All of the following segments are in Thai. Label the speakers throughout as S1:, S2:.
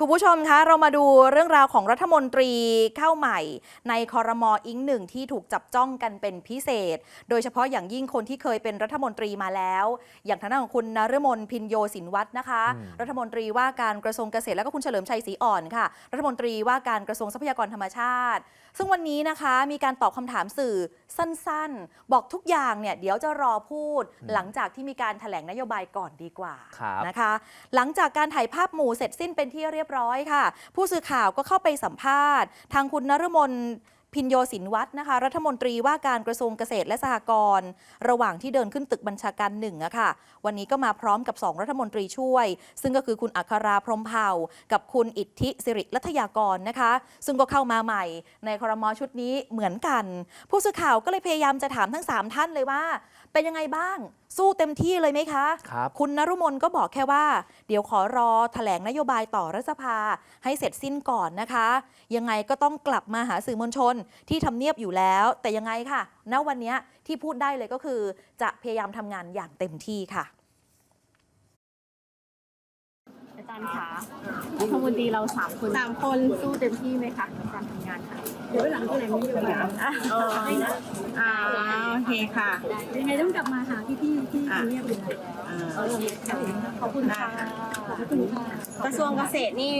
S1: คุณผู้ชมคะเรามาดูเรื่องราวของรัฐมนตรีเข้าใหม่ ในคอรมออิงหนึ่งที่ถูกจับจ้องกันเป็นพิเศษ โดยเฉพาะอย่างยิ่งคนที่เคยเป็นรัฐมนตรีมาแล้ว อย่างทางด้านของคุณนฤมลพินโยสินวัฒน์นะคะ
S2: อืม
S1: รัฐมนตรีว่าการกระทรวงเกษตรแล้วก็คุณเฉลิมชัยศรีอ่อนค่ะ รัฐมนตรีว่าการกระทรวงทรัพยากรธรรมชาติ ซึ่งวันนี้นะคะมีการตอบคำถามสื่อสั้นๆ บอกทุกอย่างเนี่ยเดี๋ยวจะรอพูด หลังจากที่มีการแถลงนโยบายก่อนดีกว่า
S2: ครับ
S1: นะคะ หลังจากการถ่ายภาพหมู่เสร็จสิ้นเป็นที่เรียบร้อยค่ะ ผู้สื่อข่าวก็เข้าไปสัมภาษณ์ ทางคุณนรมน พินโยสินวัฒน์นะคะ รัฐมนตรีว่าการกระทรวงเกษตรและสหกรณ์ระหว่างที่เดินขึ้นตึกบัญชาการหนึ่งอะค่ะ วันนี้ก็มาพร้อมกับ 2 รัฐมนตรีช่วย ซึ่งก็คือคุณอัคราพรหมเผ่า กับคุณอิทธิสิริรัตยากรนะคะ ซึ่งก็เข้ามาใหม่ในครมชุดนี้เหมือนกัน ผู้สื่อข่าวก็เลยพยายามจะถามทั้ง 3 ท่านเลยว่า เป็นยังไงบ้าง สู้เต็มที่เลยไหมคะ
S2: ครับ
S1: คุณนรุมนก็บอกแค่ว่า เดี๋ยวขอรอแถลงนโยบายต่อรัฐสภาให้เสร็จสิ้นก่อนนะคะ ยังไงก็ต้องกลับมาหาสื่อมวลชนที่ทำเนียบอยู่แล้ว แต่ยังไงค่ะ ณ วันเนี้ยที่พูดได้เลยก็คือ จะพยายามทำงานอย่างเต็มที่ค่ะ
S3: อาจารย์คะรัฐมนตรีเราสามคน
S4: สามคน
S3: สู้เต็มที่ไหมคะในการทำงานค่ะ
S4: เดี๋ยวหลังแถลงนโยบาย
S3: เออ
S4: อ่าโอเคค่ะ
S3: ยังไงต้องกลับมาหาพี่ๆที่
S4: อะ
S3: ทำเนียบเลย
S4: อ่า
S3: ขอบคุณค่ะขอบคุณค่ะ
S4: กระทรวงเกษตรนี่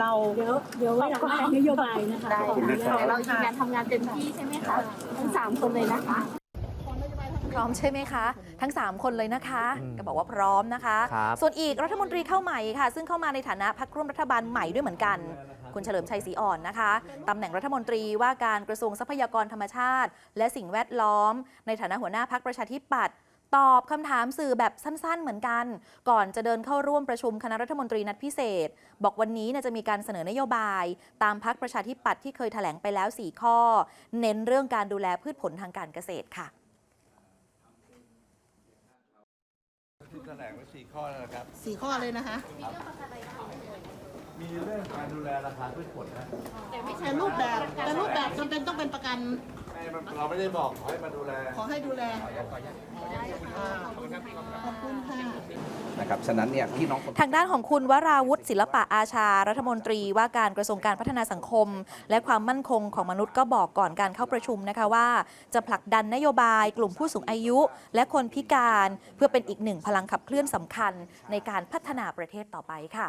S4: เรา
S3: เดี๋ยวเดี๋ยวไว้หลังแถลงนโยบายนะคะ
S4: ได้
S3: แต่เรายืนยันทำงานเต็มที่ใช่ไหมคะทั้งสามคนเลยนะคะ
S1: พร้อมใช่ไหมคะ ทั้ง 3 คนเลยนะคะ
S2: อืม
S1: ก็บอกว่าพร้อมนะคะ
S2: ครับ
S1: ส่วนอีกรัฐมนตรีเข้าใหม่ค่ะ ซึ่งเข้ามาในฐานะพักร่วมรัฐบาลใหม่ด้วยเหมือนกัน คุณเฉลิมชัยศรีอ่อนนะคะตำแหน่งรัฐมนตรีว่าการกระทรวงทรัพยากรธรรมชาติ และสิ่งแวดล้อม ในฐานะหัวหน้าพักประชาธิปัตย์ ตอบคำถามสื่อแบบสั้นๆเหมือนกัน ก่อนจะเดินเข้าร่วมประชุมคณะรัฐมนตรีนัดพิเศษ บอกวันนี้เนี่ยจะมีการเสนอนโยบาย ตามพักประชาธิปัตย์ที่เคยแถลงไปแล้ว 4 ข้อ เน้นเรื่องการดูแลพืชผลทางการเกษตรค่ะ
S5: ที่แถลงไว้สี่ข้อแล้วนะครับ
S4: สี่ข้อเลยนะคะ
S5: มีเรื่องการดูแลราคาพืชผลนะ
S4: แต่รูปแบบแต่รูปแบบจำเป็นต้องเป็นประกัน
S5: ไม่เราไม่ได้บอกขอให้มาดูแล
S4: ขอให้ดูแลอ่าขอบคุณค่ะ
S6: นะครับฉะนั้นเนี่ยพี่น้องคน
S1: ทางด้านของคุณวราวุฒิศิลปะอาชา รัฐมนตรีว่าการกระทรวงการพัฒนาสังคม และความมั่นคงของมนุษย์ก็บอกก่อนการเข้าประชุมนะคะว่า จะผลักดันนโยบายกลุ่มผู้สูงอายุ และคนพิการ เพื่อเป็นอีกหนึ่งพลังขับเคลื่อนสำคัญในการพัฒนาประเทศต่อไปค่ะ